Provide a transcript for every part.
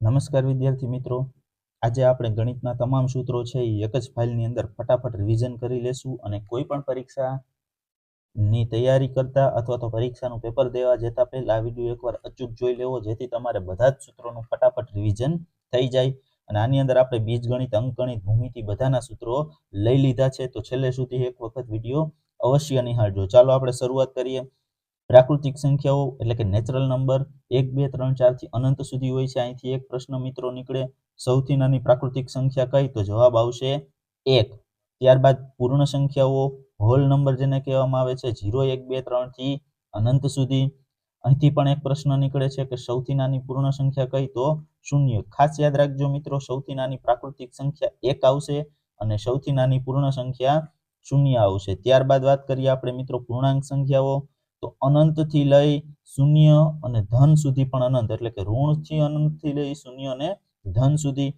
નમસ્કાર વિદ્યાર્થી મિત્રો. આજે આપણે ગણિતના તમામ સૂત્રો છે એ એક જ ફાઇલની અંદર ફટાફટ રિવિઝન કરી લેશું અને કોઈ પણ પરીક્ષાની તૈયારી કરતા અથવા તો પરીક્ષાનું પેપર દેવા જતા પહેલા આ વીડિયો એકવાર અચૂક જોઈ લેવો, જેથી તમારે બધા જ સૂત્રોનું ફટાફટ રિવિઝન થઈ જાય. અને આની અંદર આપણે બીજગણિત, અંકગણિત, ભૂમિતિ બધાના સૂત્રો લઈ લીધા છે. તો છેલ્લે સુધી એક વખત વીડિયો અવશ્ય નિહાળજો. ચાલો આપણે શરૂઆત કરીએ. પ્રાકૃતિક સંખ્યાઓ એટલે કે નેચરલ નંબર એક, બે, ત્રણ, ચારથી અનંત સુધી હોય છે. અહીંથી એક પ્રશ્ન મિત્રો નીકળે. સૌથી નાની પ્રાકૃતિક સંખ્યા કઈ? તો જવાબ આવશે એક. ત્યારબાદ પૂર્ણ સંખ્યાઓ હોલ નંબર જેને કહેવામાં આવે છે ઝીરો એક, બે, ત્રણથી અનંત સુધી. અહીંથી પણ એક પ્રશ્ન નીકળે છે કે સૌથી નાની પૂર્ણ સંખ્યા કઈ? તો શૂન્ય. ખાસ યાદ રાખજો મિત્રો, સૌથી નાની પ્રાકૃતિક સંખ્યા એક આવશે અને સૌથી નાની પૂર્ણ સંખ્યા શૂન્ય આવશે. ત્યારબાદ વાત કરીએ આપણે મિત્રો પૂર્ણાંક સંખ્યાઓ. તો અનંતથી લઈ શૂન્ય અને ધન સુધી પણ અનંત, એટલે કે ઋણથી અનંતથી લઈ શૂન્ય અને ધન સુધી.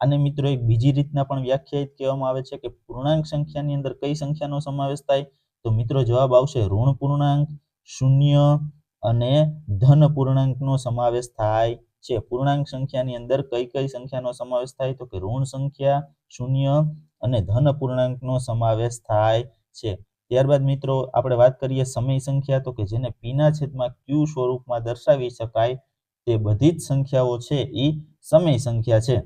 આને મિત્રો એક બીજી રીતના પણ વ્યાખ્યાયિત કહેવામાં આવે છે કે પૂર્ણાંક સંખ્યાની અંદર કઈ સંખ્યાનો સમાવેશ થાય? તો મિત્રો જવાબ આવશે ઋણ પૂર્ણાંક, શૂન્ય અને ધન પૂર્ણાંકનો સમાવેશ થાય છે. પૂર્ણાંક સંખ્યાની અંદર કઈ કઈ સંખ્યાનો સમાવેશ થાય? તો કે ઋણ સંખ્યા, શૂન્ય અને ધન પૂર્ણાંકનો સમાવેશ થાય છે. ત્યારબાદ મિત્રો આપણે વાત કરીએ સમય સંખ્યા તો કે જેને પીના છેદમાં ક્યુ સ્વરૂપમાં દર્શાવી શકાય તે બધી જ સંખ્યાઓ છે એ સમય સંખ્યા છે.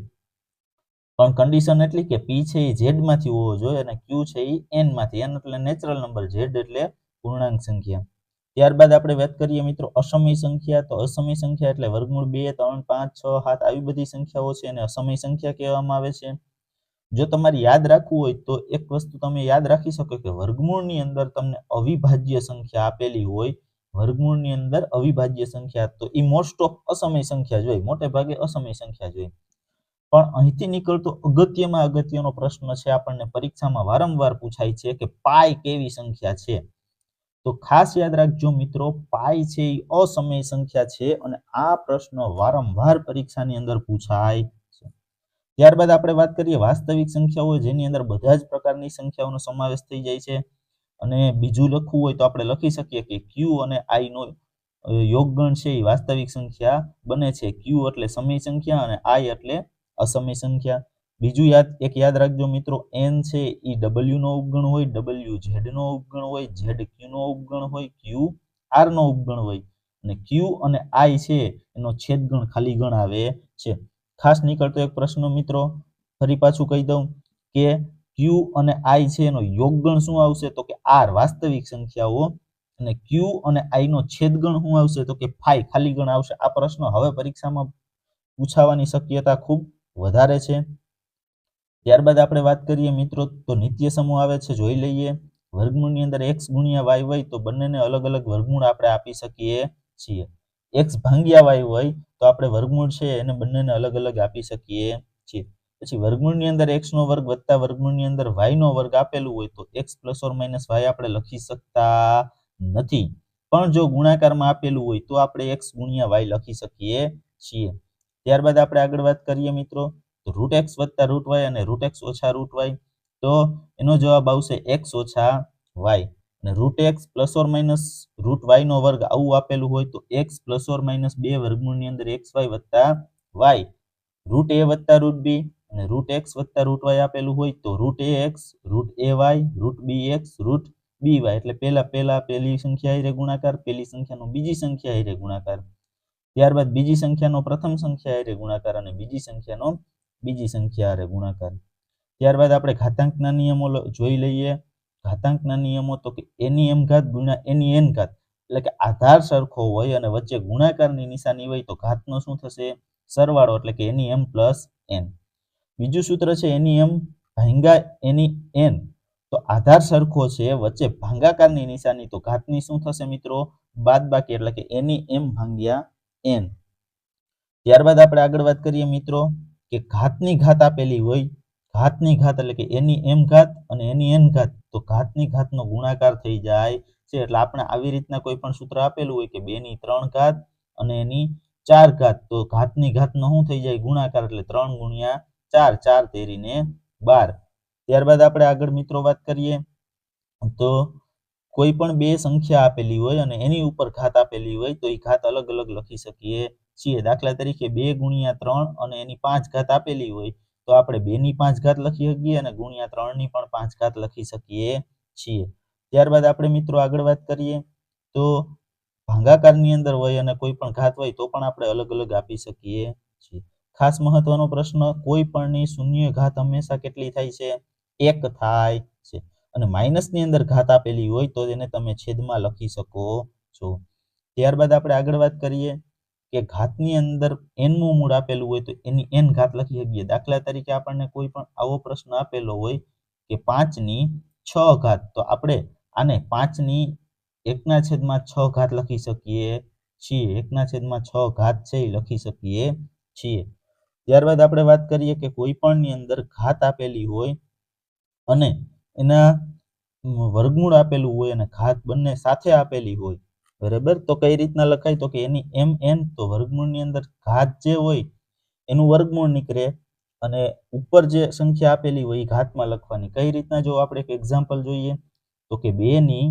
પણ કન્ડિશન એટલી કે પી છે એ ઝેડમાંથી હોવો જોઈએ અને ક્યુ છે એ એનમાંથી. એન એટલે નેચરલ નંબર ઝેડ એટલે પૂર્ણાંક સંખ્યા. ત્યારબાદ આપણે વાત કરીએ મિત્રો અસમય સંખ્યા. તો અસમય સંખ્યા એટલે વર્ગમૂળ બે, ત્રણ, પાંચ, છ, સાત આવી બધી સંખ્યાઓ છે અને અસમય સંખ્યા કહેવામાં આવે છે. જો તમારે યાદ રાખવું હોય તો એક વસ્તુ તમે યાદ રાખી શકો કે વર્ગમૂળની અંદર તમને અવિભાજ્ય સંખ્યા આપેલી હોય. વર્ગમૂળની અંદર અવિભાજ્ય સંખ્યા તો એ મોસ્ટ ઓફ અસમય સંખ્યા જોઈએ મોટે ભાગે અસમય સંખ્યા જોઈએ પણ અહીંથી નીકળતો અગત્યમાં અગત્યનો પ્રશ્ન છે, આપણને પરીક્ષામાં વારંવાર પૂછાય છે કે પાય કેવી સંખ્યા છે? તો ખાસ યાદ રાખજો મિત્રો પાય છે એ અસમય સંખ્યા છે અને આ પ્રશ્ન વારંવાર પરીક્ષાની અંદર પૂછાય. ત્યારબાદ આપણે વાત કરીએ વાસ્તવિક સંખ્યાઓ, જેની અંદર બધા જ પ્રકારની સંખ્યાઓનો સમાવેશ થઈ જાય છે. અને બીજું લખવું હોય તો આપણે લખી શકીએ કે ક્યુ અને આઈ નો યોગગણ છે એ વાસ્તવિક સંખ્યા બને છે. ક્યુ એટલે સમય સંખ્યા અને આઈ એટલે અસમય સંખ્યા. બીજું યાદ, એક યાદ રાખજો મિત્રો એન છે એ ડબલ્યુ નો ઉપગણ હોય ડબલ્યુ ઝેડ નો ઉપગણ હોય ઝેડ ક્યુ નો ઉપગણ હોય ક્યુ આર નો ઉપગણ હોય. અને ક્યુ અને આઈ છે એનો છેદગણ ખાલી ગણ આવે છે. ખાસ નીકળતો એક પ્રશ્ન મિત્રો, ફરી પાછું કહી દઉં કે ક્યુ અને આઈ છે એનો યોગગણ શું આવશે? તો કે આર વાસ્તવિક સંખ્યાઓ અને ક્યુ અને આઈ નો છેદગણ શું આવશે? તો કે ફાઈ, ખાલી ગણ આવશે. આ પ્રશ્ન હવે પરીક્ષામાં પૂછાવાની શક્યતા ખૂબ વધારે છે. ત્યારબાદ આપણે વાત કરીએ મિત્રો, તો નિત્ય સમૂહ આવે છે, જોઈ લઈએ. વર્ગમૂળની અંદર એક્સ ગુણ્યા વાય હોય તો બંનેને અલગ અલગ વર્ગમૂળ આપણે આપી શકીએ છીએ. એક્સ ભાંગ્યા વાય હોય તો આપણે વર્ગમૂળ છે એને બંનેને અલગ અલગ આપી શકીએ છીએ. પછી વર્ગમૂળની અંદર એક્સનો વર્ગ વત્તા વર્ગમૂળની અંદર વાયનો વર્ગ આપેલું હોય તો X plus or minus Y આપણે લખી શકતા નથી. પણ જો ગુણાકારમાં આપેલું હોય તો આપણે એક્સ ગુણ્યા વાય લખી શકીએ છીએ. ત્યારબાદ આપણે આગળ વાત કરીએ મિત્રો, તો રૂટ એક્સ વત્તા રૂટ વાય અને રૂટ એક્સ ઓછા રૂટ વાય તો એનો જવાબ આવશે એક્સ ઓછા વાય અને root X plus or minus root Y નો વર્ગ આવું આપેલું હોય તો એક્સ પ્લસ ઓર માઇનસ બે વર્ગમૂળની અંદર એક્સ વાય વત્તા વાય રૂટ એ વત્તા રૂટ બી અને રૂટ એક્સ વત્તા રૂટ વાય આપેલું હોય તો root X root A Y root B X root B Y એટલે પહેલા પહેલા પહેલી સંખ્યા હારે ગુણાકાર, પહેલી સંખ્યાનો બીજી સંખ્યા હારે ગુણાકાર. ત્યારબાદ બીજી સંખ્યાનો પ્રથમ સંખ્યા હારે ગુણાકાર અને બીજી સંખ્યાનો બીજી સંખ્યા હારે ગુણાકાર. ત્યારબાદ આપણે ઘાતાંકના નિયમો જોઈ લઈએ. ઘાતાંકના નિયમો તો કે એની એમ ઘાત ગુણ્યા એની એન ઘાત. એટલે કે આધાર સરખો હોય અને વચ્ચે ગુણાકારની નિશાની હોય તો ઘાતનો શું થશે? સરવાળો એટલે કે એની એમ પ્લસ એન. બીજું સૂત્ર છે એની એમ ભાંગા એની એન. તો આધાર સરખો છે, વચ્ચે ભાંગાકારની નિશાની તો ઘાતની શું થશે મિત્રો? બાદ બાકી એટલે કે એની એમ ભાંગ્યા એન. ત્યારબાદ આપણે આગળ વાત કરીએ મિત્રો કે ઘાતની ઘાત આપેલી હોય. ઘાતની ઘાત એટલે કે એની એમ ઘાત અને એની એન ઘાત. તો ઘાતની ઘાતનો ગુણાકાર થઈ જાય છે. એટલે આપણે આવી રીતના કોઈ પણ સૂત્ર આપેલું હોય કે બે ની ત્રણ ઘાત અને એની ચાર ઘાત. તો ઘાતની ઘાતનો શું થઈ જાય? ગુણાકાર એટલે ત્રણ ગુણ્યા ચાર ચાર તેરીને બાર. ત્યારબાદ આપણે આગળ મિત્રો વાત કરીએ. તો કોઈ પણ બે સંખ્યા આપેલી હોય અને એની ઉપર ઘાત આપેલી હોય તો એ ઘાત અલગ અલગ લખી શકીએ છીએ. દાખલા તરીકે બે ગુણ્યા ત્રણ અને એની પાંચ ઘાત આપેલી હોય તો આપણે બે ની પાંચ ઘાત લખી શકીએ અને ગુણ્યા ત્રણની પણ પાંચ ઘાત લખી શકીએ છીએ. ત્યારબાદ આપણે મિત્રો આગળ વાત કરીએ તો ભાંગાકારની અંદર હોય અને કોઈ પણ ઘાત હોય તો પણ આપણે અલગ અલગ આપી શકીએ છીએ. ખાસ મહત્વનો પ્રશ્ન, કોઈ પણની શૂન્ય ઘાત હંમેશા કેટલી થાય છે? એક થાય છે. અને માઇનસની અંદર ઘાત આપેલી હોય તો તેને તમે છેદમાં લખી શકો છો. ત્યારબાદ આપણે આગળ વાત કરીએ કે ઘાતની અંદર એનનું મૂળ આપેલું હોય તો એની એન ઘાત લખી શકીએ. દાખલા તરીકે આપણને કોઈ પણ આવો પ્રશ્ન આપેલો હોય કે પાંચની છ ઘાત, તો આપણે આને પાંચની એકના છેદમાં છ ઘાત લખી શકીએ છીએ. એકના છેદમાં છ ઘાત છે એ લખી શકીએ છીએ. ત્યારબાદ આપણે વાત કરીએ કે કોઈ પણની અંદર ઘાત આપેલી હોય અને એના વર્ગમૂળ આપેલું હોય અને ઘાત બંને સાથે આપેલી હોય બરાબર? તો કઈ રીતના લખાય? તો કે એની એમ એન તો વર્ગમૂળની અંદર ઘાત જે હોય, એનું વર્ગમૂળ નીકળે અને ઉપર જે સંખ્યા આપેલી હોય એ ઘાતમાં લખવાની. કઈ રીતના? જો આપણે એક એક્ઝામ્પલ જોઈએ, તો કે બે ની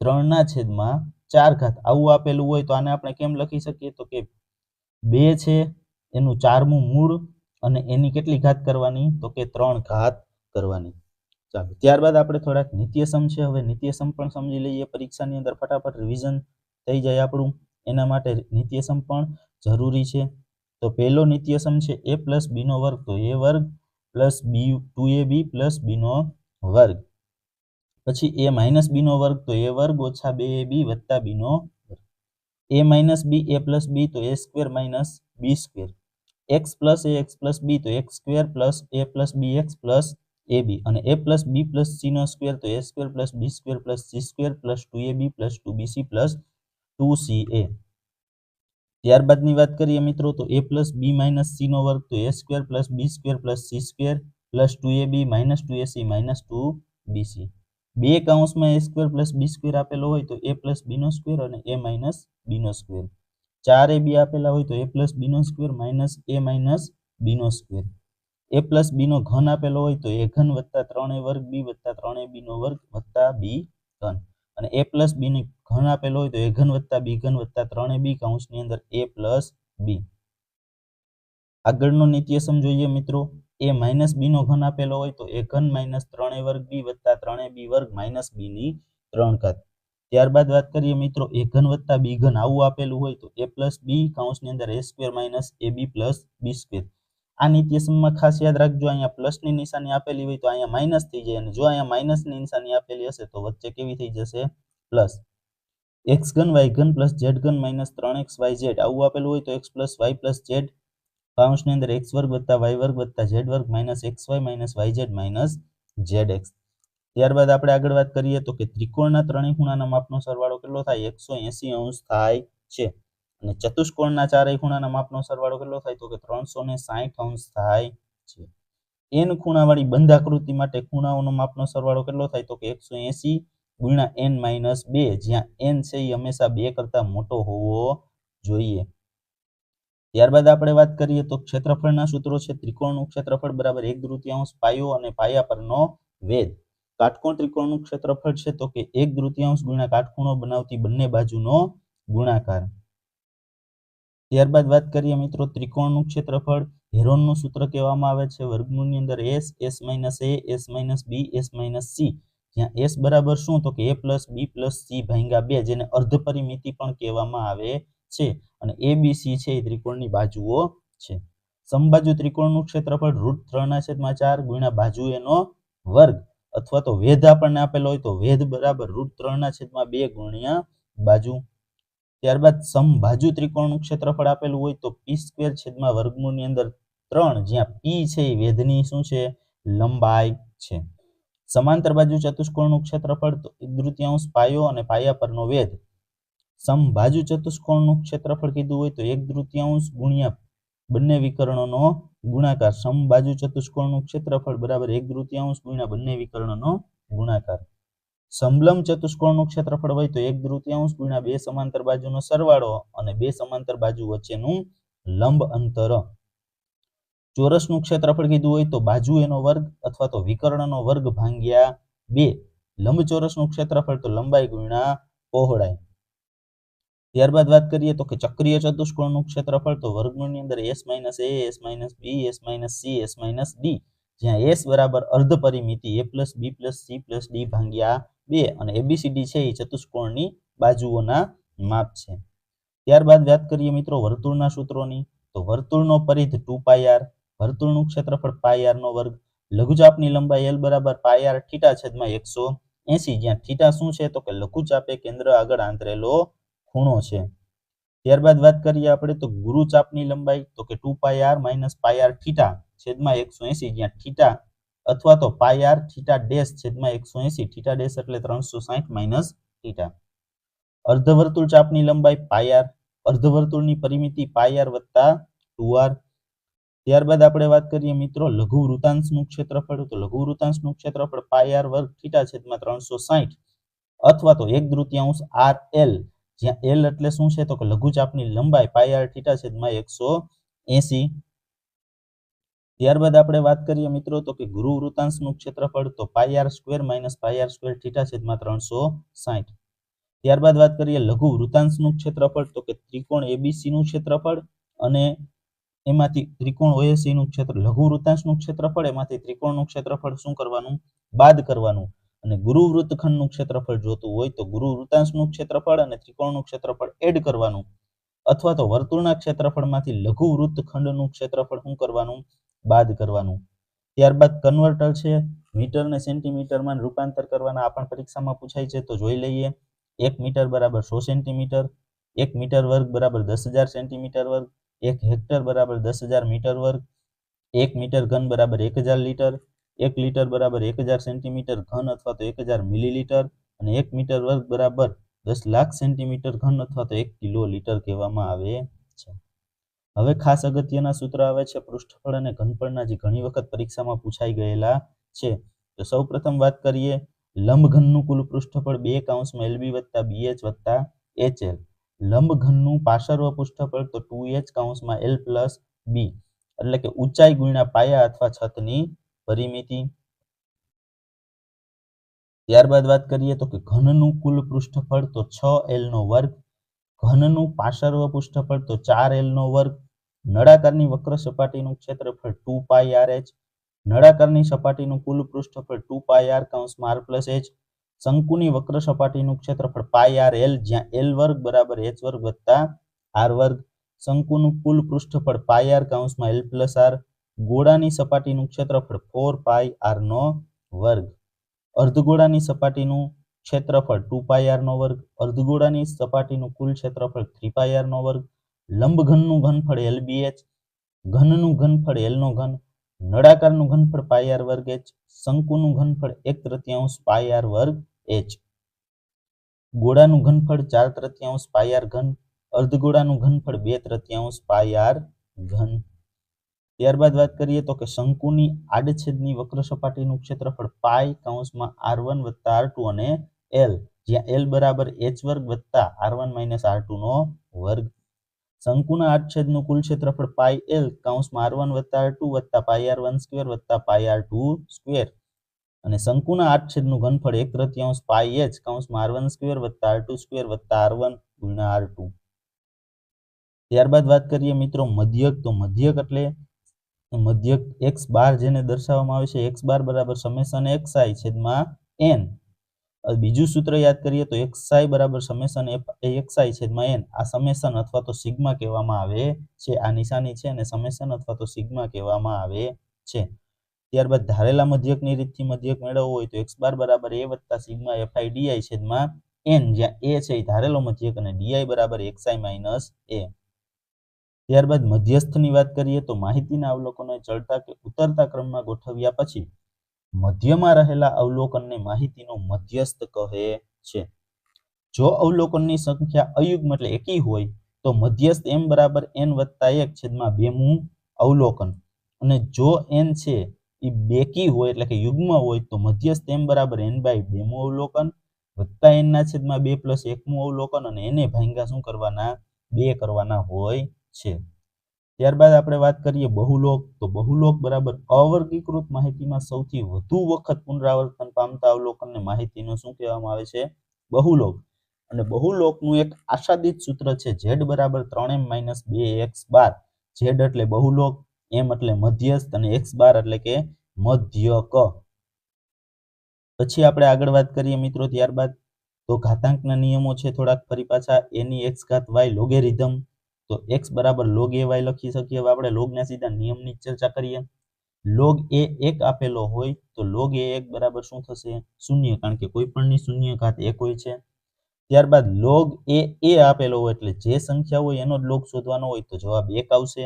ત્રણના છેદમાં ચાર ઘાત. આવું આપેલું હોય તો આને આપણે કેમ લખી શકીએ? તો કે બે છે, એનું ચારમું મૂળ અને એની કેટલી ઘાત કરવાની? તો કે ત્રણ ઘાત કરવાની. ચાલો, ત્યારબાદ આપણે થોડાક નિત્યસમ છે, હવે નિત્યસમ પણ સમજી લઈએ પરીક્ષાની અંદર ફટાફટ રિવિઝન થઈ જાય આપણું, એના માટે નિત્યસમ પણ જરૂરી છે. તો પહેલો નિત્યસમ છે એ પ્લસ બીનો વર્ગ, તો એ વર્ગ plus B two A B plus બીનો વર્ગ. પછી એ માઇનસ બીનો વર્ગ, તો એ વર્ગ ઓછા બે એ બી વત્તા બીનો વર્ગ. એ માઇનસ બી એ પ્લસ બી તો A square minus B square X plus A X plus B તો X square plus A plus B X plus A B અને A plus B plus C no square તો A square plus B square plus C square plus two A B plus two B C plus two C A ત્યારબાદની વાત કરીએ મિત્રો તો A plus B minus C નો વર્ગ તો A square plus B square plus C square plus two A B minus two A C minus two B C બે કાઉન્સમાં A square plus B square આપેલો હોય તો એ પ્લસ બીનો square અને એ minus બીનો square ચાર એ બી આપેલા હોય તો એ પ્લસ બીનો સ્ક્વેર માઇનસ એ માઇનસ બીનો સ્ક્વેર એ પ્લસ બીનો ઘન આપેલો હોય તો એ ઘન વત્તા ત્રણ વર્ગ બી વત્તા ત્રણ એ બીનો વર્ગ વત્તા બી ઘન. અને એ પ્લસ બીનો ઘન આપેલો હોય તો એ ઘન વત્તા બી ઘન વત્તા ત્રણ એ બી કૌંસની અંદર એ પ્લસ બી આગળનો નિત્યસમ જોઈએ મિત્રો. એ માઇનસ બી નો ઘન આપેલો હોય તો એ ઘન માઇનસ ત્રણ વર્ગ બી વત્તા ત્રણ બી વર્ગ માઇનસ બી ની ત્રણ ઘાત. ત્યારબાદ વાત કરીએ મિત્રો એ ઘન વત્તા બી ઘન આવું આપેલું હોય તો એ પ્લસ બી કૌંસની અંદર A square minus A B plus B square આ નિત્યસમમાં ખાસ યાદ રાખજો, અહીંયા પ્લસની નિશાની આપેલી હોય તો અહીંયા માઇનસ થઈ જાય અને જો અહીંયા માઇનસની નિશાની આપેલી હશે તો વચ્ચે કેવી થઈ જશે? પ્લસ એક્સ ઘન વાય ઘન પ્લસ ઝેડ ઘન માઇનસ ત્રણ એક્સ વાય ઝેડ આવું આપેલું હોય તો X plus Y plus Z કૌંસની અંદર એક્સ વર્ગ વત્તા વાય વર્ગ વત્તા ઝેડ વર્ગ minus X Y minus Y Z minus Z X ત્યારબાદ આપણે આગળ વાત કરીએ તો કે ત્રિકોણના ત્રણેય ખૂણાના માપનો સરવાળો કેટલો થાય? એકસો એસી અંશ થાય છે. અને ચતુષ્કોણના ચારેય ખૂણાના માપનો સરવાળો કેટલો થાય તો કે ત્રણસો ને સાહીઠ અંશ થાય છે. એન ખૂણાવાળી બંધાકૃતિ માટે ખૂણાઓનો માપનો સરવાળો કેટલો થાય તો કે એકસો એસી ગુણ્યા એન માઇનસ બે, જ્યાં એન છે એ હંમેશા બે કરતા મોટો હોવો જોઈએ. ત્યારબાદ આપણે વાત કરીએ તો ક્ષેત્રફળના સૂત્રો છે. ત્રિકોણનું ક્ષેત્રફળ બરાબર એક તૃતીયાંશ પાયો અને પાયા પરનો વેદ કાટકોણ ત્રિકોણનું ક્ષેત્રફળ છે તો કે એક તૃતીયાંશ ગુણ્યા કાટખૂણો બનાવતી બંને બાજુનો ગુણાકાર. ત્યારબાદ વાત કરીએ મિત્રો ત્રિકોણનું ક્ષેત્રફળ. હેરોનનું સૂત્ર કહેવામાં આવે છે. વર્ગમૂળની અંદર S S minus A S minus B S minus C જ્યાં એસ બરાબર શું? તો કે A plus B plus C ભાંગ્યા બે, જેને અર્ધ પરિમિતિ પણ કહેવામાં આવે છે. અને એ બી સી છે એ ત્રિકોણની બાજુઓ છે. સમબાજુ ત્રિકોણનું ક્ષેત્રફળ રૂટ ત્રણના છેદમાં ચાર ગુણ્યા બાજુ એનો વર્ગ. અથવા તો વેધ આપણને આપેલો હોય તો વેધ બરાબર રૂટ ત્રણના છેદમાં બે ગુણ્યા બાજુ ત્યારબાદ સમબાજુ ત્રિકોણનું ક્ષેત્રફળ આપેલું હોય તો પી સ્ક્વેર છેદમાં વર્ગમૂળની અંદર ત્રણ, જ્યાં પી છે એ વેધની શું છે? લંબાઈ છે. સમાંતર બાજુ ચતુષ્કોણનું ક્ષેત્રફળ તો એક તૃતીયાંશ પાયો અને પાયા પરનો વેધ. સમબાજુ ચતુષ્કોણનું ક્ષેત્રફળ કીધું હોય તો એક તૃતીયાંશ ગુણ્યા બંને વિકર્ણોનો ગુણાકાર. સમબાજુ ચતુષ્કોણનું ક્ષેત્રફળ બરાબર એક તૃતીયાંશ ગુણ્યા બંને વિકર્ણોનો ગુણાકાર. સમલંબ ચતુષ્કોણનું ક્ષેત્રફળ હોય તો એક તૃતીયાંશ ગુણ્યા બે સમાંતર બાજુનો સરવાળો અને બે સમાંતર બાજુ વચ્ચેનું લંબ અંતર. ચોરસનું ક્ષેત્રફળ કીધું હોય તો બાજુ એનો વર્ગ અથવા તો વિકર્ણનો વર્ગ ભાંગ્યા બે. લંબચોરસનું ક્ષેત્રફળ તો લંબાઈ ગુણ્યા પહોળાઈ. ત્યારબાદ વાત કરીએ તો કે ચક્રીય ચતુષ્કોણનું ક્ષેત્રફળ તો વર્ગમૂળની અંદર S minus A, S minus B, S minus C, S minus D. જ્યાં એસ બરાબર અર્ધ પરિમિતિ A plus B plus C plus D ભાગ્યા બે અને એબીસીડી છે એ ચતુષ્કોણની બાજુઓના માપ છે. ત્યારબાદ વાત કરીએ મિત્રો વર્તુળના સૂત્રોની, તો વર્તુળનો પરિધ ટુ પાયર વર્તુળનું ક્ષેત્રફળ પાઈ આર નો વર્ગ, લઘુચાપની લંબાઈ એલ બરાબર પાયર થીટા છેદમાં એકસો એસી, જ્યાં થીટા શું છે? તો કે લઘુચાપે કેન્દ્ર આગળ આંતરેલો ખૂણો છે. ત્યારબાદ વાત કરીએ આપણે, તો ગુરુચાપની લંબાઈ, તો કે two pi r minus pi r theta છેદમાં એકસો એસી, જ્યાં થીટા અથવા તો પાઈ આર થીટા ડેશ છેદમાં એકસો એસી થીટા ડેશ એટલે ત્રણસો સાહીઠ થીટા અર્ધવર્તુળ ચાપની લંબાઈ પાઈ આર અર્ધવર્તુળની પરિમિતિ પાઈ આર વત્તા ત્યારબાદ આપણે વાત કરીએ મિત્રો લઘુ વૃતાંશનું ક્ષેત્રફળ, તો લઘુ વૃતાંશનું ક્ષેત્રફળ પાઈ આર વર્ગ થીટા છેદમાં ત્રણસો સાહીઠ અથવા તો એક તૃતીયાંશ આર એલ જ્યાં એલ એટલે શું છે? તો કે લઘુચાપની લંબાઈ પાઈ આર થીટા છેદમાં એકસો એસી. ત્યારબાદ આપણે વાત કરીએ મિત્રો તો કે ગુરુ વૃતાંશનું ક્ષેત્રફળ તો pi R square minus pi R square theta છેદમાં ત્રણસો સાહીઠ ત્યારબાદ વાત કરીએ લઘુ વૃતાંશનું ક્ષેત્રફળ તો કે ત્રિકોણ એબીસી નું ક્ષેત્રફળ અને એમાંથી ત્રિકોણ ઓએસી નું ક્ષેત્ર, લઘુ વૃતાંશનું ક્ષેત્રફળ, એમાંથી ત્રિકોણનું ક્ષેત્રફળ શું કરવાનું? બાદ કરવાનું. અને ગુરુ વૃત્તખંડનું ક્ષેત્રફળ જોતું હોય તો ગુરુ વૃતાંશનું ક્ષેત્રફળ અને ત્રિકોણનું ક્ષેત્રફળ એડ કરવાનું. અથવા તો વર્તુળના ક્ષેત્રફળમાંથી લઘુ વૃત્તખંડનું ક્ષેત્રફળ શું કરવાનું? બાદ કરવાનું. ત્યારબાદ કન્વર્ટર છે મીટર ને સેન્ટીમીટરમાં રૂપાંતર કરવાના આ પણ પરીક્ષામાં પૂછાય છે, તો જોઈ લઈએ. એક મીટર બરાબર સો સેન્ટીમીટર, એક મીટર વર્ગ બરાબર દસ હજાર સેન્ટીમીટર વર્ગ, એક હેક્ટર બરાબર દસ હજાર મીટર વર્ગ, એક મીટર ઘન બરાબર એક હજાર લીટર, એક લીટર બરાબર એક હજાર સેન્ટીમીટર ઘન અથવા તો એક હજાર મિલીલીટર અને એક મીટર વર્ગ બરાબર દસ લાખ સેન્ટીમીટર ઘન અથવા તો એક કિલો લીટર કહેવામાં આવે છે. હવે ખાસ અગત્યના સૂત્ર આવે છે પૃષ્ઠફળ અને ઘનફળના જે ઘણી વખત પરીક્ષામાં પૂછાઈ ગયેલા છે. તો સૌ પ્રથમ વાત કરીએ, લંબઘનનું કુલ પૃષ્ઠફળ બે કાઉન્સમાં એલબી વત્તા બીએચ વત્તા એચએલ લંબઘનનું પાર્શ્વ પૃષ્ઠફળ તો ટુ એચ કાઉન્સમાં એલ પ્લસ બી. એટલે કે ઊંચાઈ ગુણ્યા પાયા અથવા છતની પરિમિતિ. ત્યારબાદ વાત કરીએ તો કે ઘનનું કુલ પૃષ્ઠફળ તો છ એલ નો વર્ગ, ઘનનું પાર્શ્વ પૃષ્ઠફળ તો ચાર એલ નો વર્ગ નળાકારની વક્ર સપાટીનું ક્ષેત્રફળ ટુ પાઈ આર એચ, નળાકારની સપાટીનું કુલ પૃષ્ઠફળ ટુ પાઈ આર કાઉન્સમાં આર પ્લસ એચ, શંકુની વક્ર સપાટીનું ક્ષેત્રફળ પાઈ આર એલ જ્યાં એલ વર્ગ બરાબર એચ વર્ગ વત્તા આર વર્ગ, શંકુનું કુલ પૃષ્ઠફળ પાઈ આર કાઉન્સમાં એલ પ્લસ આર, ગોળાની સપાટીનું ક્ષેત્રફળ ફોર પાઈ આર નો વર્ગ. અર્ધગોળાની સપાટીનું ક્ષેત્રફળ ટુ પાઈ આર નો વર્ગ, અર્ધગોળાની સપાટીનું કુલ ક્ષેત્રફળ થ્રી પાઈ આર નો વર્ગ લંબઘનનું ઘનફળ એલ બી એચ ઘનનું ઘનફળ એલનો ઘન, નળાકારનું ઘનફળ પાય આર વર્ગ એચ, શંકુનું ઘનફળ એક તૃતીયાંશ પાય આર વર્ગ એચ. ગોળાનું ઘનફળ ચાર તૃતીયાંશ પાય આર ઘન, અર્ધગોળાનું ઘનફળ બે તૃતીયાંશ પાય આર ઘન. ત્યારબાદ વાત કરીએ તો કે શંકુની આડછેદની વક્ર સપાટીનું ક્ષેત્રફળ પાય કૌંસમાં આર વન વત્તા આર ટુ અને એલ. જ્યાં એલ બરાબર એચ વર્ગ વત્તા R one minus R two નો વર્ગ શંકુના આડછેદનું કુલ ક્ષેત્રફળ પાઈ એલ કાઉન્સમાં આર વન વત્તા આર ટુ વત્તા પાઈ આર વન સ્ક્વેર વત્તા પાઈ આર ટુ સ્ક્વેર. અને શંકુના આડછેદનું ઘનફળ એક તૃતીયાંશ પાઈ એચ કાઉન્સમાં આર વન સ્ક્વેર વત્તા આર ટુ સ્ક્વેર વત્તા આર વન ગુણ્યા આર ટુ. ત્યારબાદ વાત કરીએ મિત્રો મધ્યક. તો મધ્યક એટલે મધ્યક એક્સ બાર જેને દર્શાવવામાં આવે છે, એક્સ બાર બરાબર સમેસન એક્સ આઈ છેદમાં એન. બીજું સૂત્ર યાદ કરીએ તો એક્સઆઈ બરાબર સમેશન એક્સ આઈ છેદમાં એન આ સમેશન અથવા તો સિગ્મા કહેવામાં આવે છે. આ નિશાની છે અને સમેશન અથવા તો સિગ્મા કહેવામાં આવે છે. ત્યારબાદ ધારેલા મધ્યકની રીતથી મધ્યક મેળવવો હોય તો એક્સ બાર બરાબર એ વત્તા સિગ્મા એફઆઈ ડીઆઈ છેદમાં એન જ્યાં એ છે એ ધારેલો મધ્યક અને ડીઆઈ બરાબર એક્સઆઈ માઇનસ એ ત્યારબાદ મધ્યસ્થની વાત કરીએ તો માહિતીના અવલોકનો ચડતા કે ઉતરતા ક્રમમાં ગોઠવ્યા પછી મધ્યમાં રહેલા અવલોકનને માહિતીનો મધ્યસ્થ કહે છે. જો અવલોકનની સંખ્યા અયુગ્મ એટલે એકી હોય, તો મધ્યસ્થ એમ બરાબર એન વત્તા એક છેદમાં બેમું અવલોકન. અને જો એન છે એ બેકી હોય એટલે કે યુગ્મ હોય, તો મધ્યસ્થ એમ બરાબર એન બાય બેમું અવલોકન, વત્તા એનના છેદમાં બે પ્લસ એકમું અવલોકન અને એને ભાંગ્યા શું કરવાના? બે કરવાના હોય છે. ત્યારબાદ આપણે વાત કરીએ બહુલોક. તો બહુલોક બરાબર અવર્ગીકૃત માહિતીમાં સૌથી વધુ વખત પુનરાવર્તન પામતા અવલોકનને માહિતીનું શું કહેવામાં આવે છે? બહુલોક. અને બહુલોકનું એક આશાદિત સૂત્ર છે ઝેડ બરાબર ત્રણ એમ માઇનસ બે એક્સ બાર. ઝેડ એટલે બહુલોક, એમ એટલે મધ્યસ્થ અને એક્સ બાર એટલે કે મધ્યક. પછી આપણે આગળ વાત કરીએ મિત્રો ત્યારબાદ. તો ઘાતાંકના નિયમો છે થોડાક. ફરી પાછા એની એક્સ ઘાત વાય લોગેરિધમ. તો એક્સ બરાબર લોગ એ લખી શકીએ. હવે આપણે લોગના સીધા નિયમની ચર્ચા કરીએ. લોગ એ એક આપેલો હોય તો લોગ એ એક બરાબર શું થશે? શૂન્ય, કારણ કે કોઈ પણની શૂન્ય ઘાત એક હોય છે. ત્યારબાદ લોગ એ એ આપેલો હોય એટલે જે સંખ્યા હોય એનો જ લોગ શોધવાનો હોય તો જવાબ એક આવશે.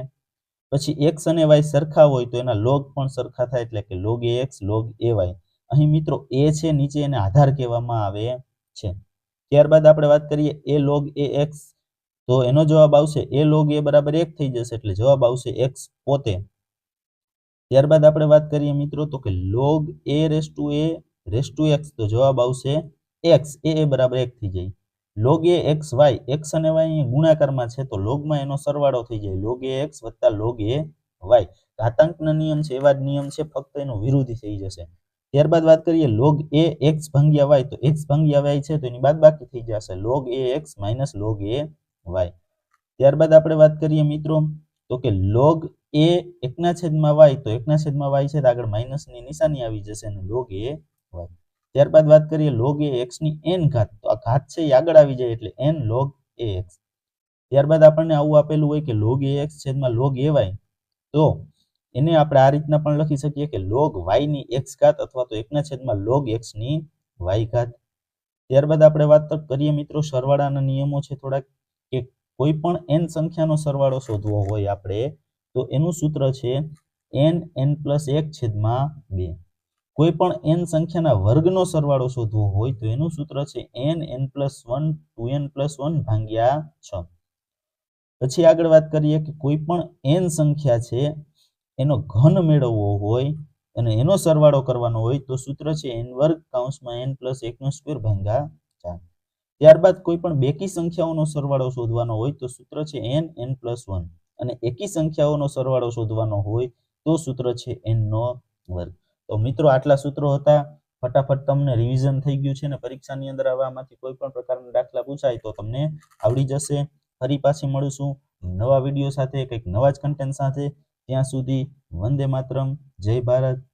પછી એક્સ અને વાય સરખા હોય તો એના લોગ પણ સરખા થાય એટલે કે log A X log A Y અહીં મિત્રો એ છે, નીચે એને આધાર કહેવામાં આવે છે. ત્યારબાદ આપણે વાત કરીએ એ લોગ એ એક્સ તો એનો જવાબ આવશે એ લોગ એ બરાબર એક થઈ જશે એટલે જવાબ આવશે એક્સ પોતે. ત્યારબાદ આપણે વાત કરીએ મિત્રો તો કે log A raise to A raise to X તો જવાબ આવશે એક્સ એ એ બરાબર એક થઈ જાય. Log A X Y X અને વાય ગુણાકારમાં છે તો લોગમાં એનો સરવાળો થઈ જાય. લોગ એ એક્સ વત્તા લોગ એ વાય ઘાતાંકનો નિયમ છે, એવા જ નિયમ છે, ફક્ત એનો વિરોધી થઈ જશે. ત્યારબાદ વાત કરીએ લોગ એ એક્સ ભાંગ્યા વાય તો એક્સ ભાંગ્યા વાય છે તો એની બાદ બાકી થઈ જશે. Log A X minus log A Y. ત્યારબાદ આપણે વાત કરીએ મિત્રો, તો કે લોગ એ એકના છેદમાં વાય, તો એકના છેદમાં વાય છે, તો આગળ માઇનસની નિશાની આવી જશે અને લોગ એ વાય. ત્યારબાદ વાત કરીએ લોગ એ એક્સની એન ઘાત, તો આ ઘાત છે એ આગળ આવી જાય એટલે એન લોગ એ એક્સ ત્યારબાદ આપણને આવું આપેલું હોય કે લોગ એ એક્સ છેદમાં લોગ એ વાય તો એને આપણે આ રીતના પણ લખી શકીએ કે લોગ વાયની એક્સ ઘાત અથવા તો એકના છેદમાં લોગ એક્સની વાય ઘાત. ત્યારબાદ આપણે વાત કરીએ મિત્રો સરવાળાના નિયમો છે થોડાક. કોઈ પણ એન સંખ્યાનો સરવાળો શોધવો હોય આપણે, તો એનું સૂત્ર છે એન એન પ્લસ એક છેદમાં બે. કોઈ પણ એન સંખ્યાના વર્ગનો સરવાળો શોધવો હોય તો એનું સૂત્ર છે N N plus one two N plus one ભાંગ્યા છ. પછી આગળ વાત કરીએ કે કોઈ પણ એન સંખ્યા છે, એનો ઘન મેળવવો હોય અને એનો સરવાળો કરવાનો હોય તો સૂત્ર છે એન વર્ગ કાઉન્સમાં એન પ્લસ એકનો સ્ક્વેર ભાંગ્યા ચાર. ત્યારબાદ કોઈ પણ બેકી સંખ્યાઓનો સરવાળો શોધવાનો હોય તો સૂત્ર છે એન એન પ્લસ વન અને એકી સંખ્યાઓનો સરવાળો શોધવાનો હોય તો સૂત્ર છે એનનો વર્ગ. તો મિત્રો, આટલા સૂત્રો હતા. ફટાફટ તમને રિવિઝન થઈ ગયું છે ને પરીક્ષાની અંદર આવવામાંથી કોઈ પણ પ્રકારના દાખલા પૂછાય તો તમને આવડી જશે. ફરી પાછી મળીશું નવા વીડિયો સાથે, કંઈક નવા જ કન્ટેન્ટ સાથે. ત્યાં સુધી વંદે માતરમ. જય ભારત.